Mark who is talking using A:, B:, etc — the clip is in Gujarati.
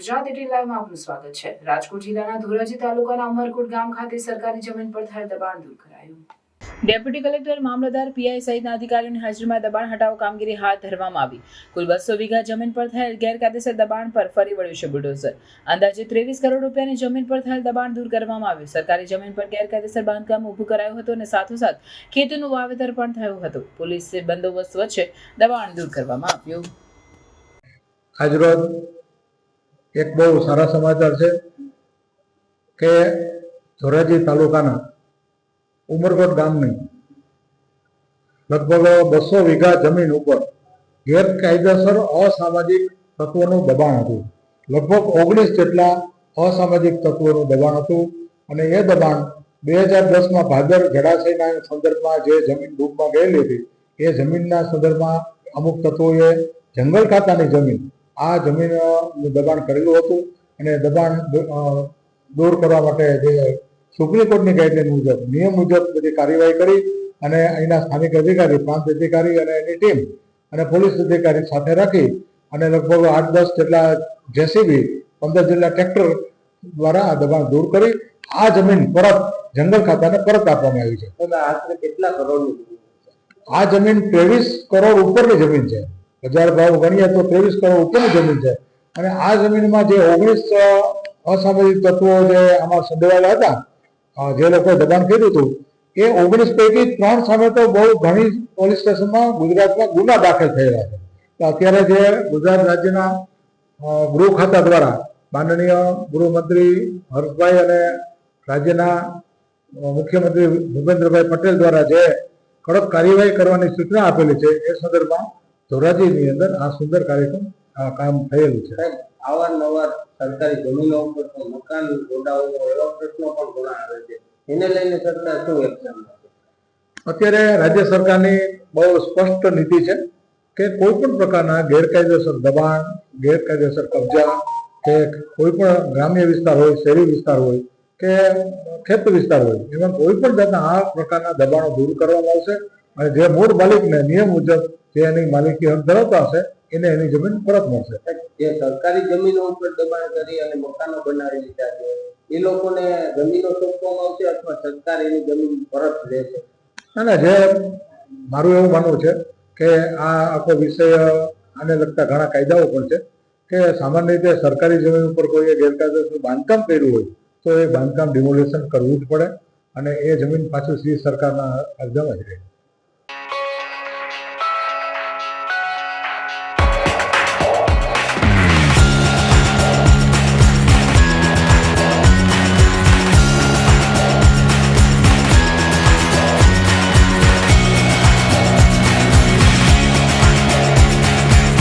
A: ગુજરાત એટી લાઈવમાં આપનું સ્વાગત છે. રાજકોટ જિલ્લાના ધોરાજી તાલુકાના અમરકોટ ગામ ખાતે સરકારી જમીન પર થયેલ દબાણ દૂર કરાયું. ડેપ્યુટી કલેક્ટર મામલતદાર પીઆઈ સહિતના અધિકારીઓની હાજરીમાં દબાણ હટાવ કામગીરી હાથ ધરવામાં આવી. કુલ બસો વીઘા જમીન પર થયેલ ગેરકાયદેસર દબાણ પર ફરી વળ્યું છે બુલડોઝર. અંદાજે ત્રેવીસ કરોડ રૂપિયાની જમીન પર થયેલ દબાણ દૂર કરવામાં આવ્યું. સરકારી જમીન પર ગેરકાયદેસર બાંધકામ ઊભું કરાયું હતું અને સાથોસાથ ખેતીનું વાવેતર પણ થયું હતું. પોલીસે બંદોબસ્ત વચ્ચે દબાણ દૂર કરવામાં આવ્યું.
B: આજરોજ એક બહુ સારા સમાચાર છે કે ધોરાજી તાલુકાના ઉમરકોટ ગામની લગભગ બસો વીઘા જમીન ઉપર ગેરકાયદેસર અસામાજિક તત્વોનું દબાણ હતું. લગભગ ઓગણીસ જેટલા અસામાજિક તત્વોનું દબાણ હતું અને એ દબાણ બે હજાર દસમાં ભાદર જળાશયના સંદર્ભમાં જે જમીન ડૂબમાં ગયેલી હતી, એ જમીનના સંદર્ભમાં અમુક તત્વોએ જંગલ ખાતાની જમીન આ જમીનનું દબાણ કરેલું હતું અને દબાણ દૂર કરવા માટે જે સુપ્રીમ કોર્ટની ગાઈડલાઈન મુજબ નિયમ મુજબ બધી કાર્યવાહી કરી અને અહીંના સ્થાનિક અધિકારી પ્રાંત અધિકારી અને એની ટીમ અને પોલીસ અધિકારી સાથે રાખી અને લગભગ આઠ દસ જેટલા જેસીબી પંદર જેટલા ટ્રેક્ટર દ્વારા આ દબાણ દૂર કરી આ જમીન પરત જંગલ ખાતાને પરત આપવામાં આવી છે.
C: આશરે કેટલા કરોડ
B: આ જમીન ત્રેવીસ કરોડ ઉપરની જમીન છે. બજાર ભાવ ગણીએ તો ત્રેવીસ કરોડ ઉપરની જમીન છે? અને આ જમીનમાં જે ઓગણીસ અસામાજિક તત્વો જે આમાં સંડોવાયેલા હતા જે લોકોએ દબાણ કર્યું હતું, એ ઓગણીસ પૈકી ત્રણ સામે તો બહુ ઘણી પોલીસ સ્ટેશનમાં ગુજરાતમાં ગુના દાખલ થયેલા છે. તો અત્યારે જે ગુજરાત રાજ્યના ગૃહ ખાતા દ્વારા માનનીય ગૃહમંત્રી હર્ષભાઈ અને રાજ્યના મુખ્યમંત્રી ભૂપેન્દ્રભાઈ પટેલ દ્વારા જે કડક કાર્યવાહી કરવાની સૂચના આપેલી છે, એ સંદર્ભમાં ધોરાજીની અંદર આ સુંદર કાર્યક્રમ આ કામ થયેલું છે.
C: અવારનવાર સરકારી જમીનો ઉપર મકાન ગોડાઉનો એવા પ્રશ્નો પણ ઘણા આવે છે. એને લઈને સરકાર શું એક્શન
B: અત્યારે રાજ્ય સરકારની બહુ સ્પષ્ટ નીતિ છે કે કોઈ પણ પ્રકારના ગેરકાયદેસર દબાણ ગેરકાયદેસર કબજા કે કોઈ પણ ગ્રામ્ય વિસ્તાર હોય શહેરી વિસ્તાર હોય કે ખેત વિસ્તાર હોય એમાં કોઈ પણ જાતના આ પ્રકારના દબાણો દૂર કરવામાં આવશે. અને જે મૂળ માલિકને નિયમ મુજબ જે એની માલિકી હક ધરાવતા હશે એને એની જમીન પરત મળશે.
C: જે સરકારી જમીનો ઉપર દબાણ કરી અને મકાનો બનાવી લીધા છે એ લોકોને જમીનો સોંપવામાં આવશે અથવા સરકાર એની જમીન પરત લેશે?
B: ના ના જે મારું એવું માનવું છે કે આ આખો વિષય આને લગતા ઘણા કાયદાઓ પણ છે કે સામાન્ય રીતે સરકારી જમીન ઉપર કોઈએ ગેરકાયદેસર બાંધકામ કર્યું હોય તો એ બાંધકામ ડિમોલેશન કરવું જ પડે અને એ જમીન પાછું શ્રી સરકારના કબજામાં જ રહે.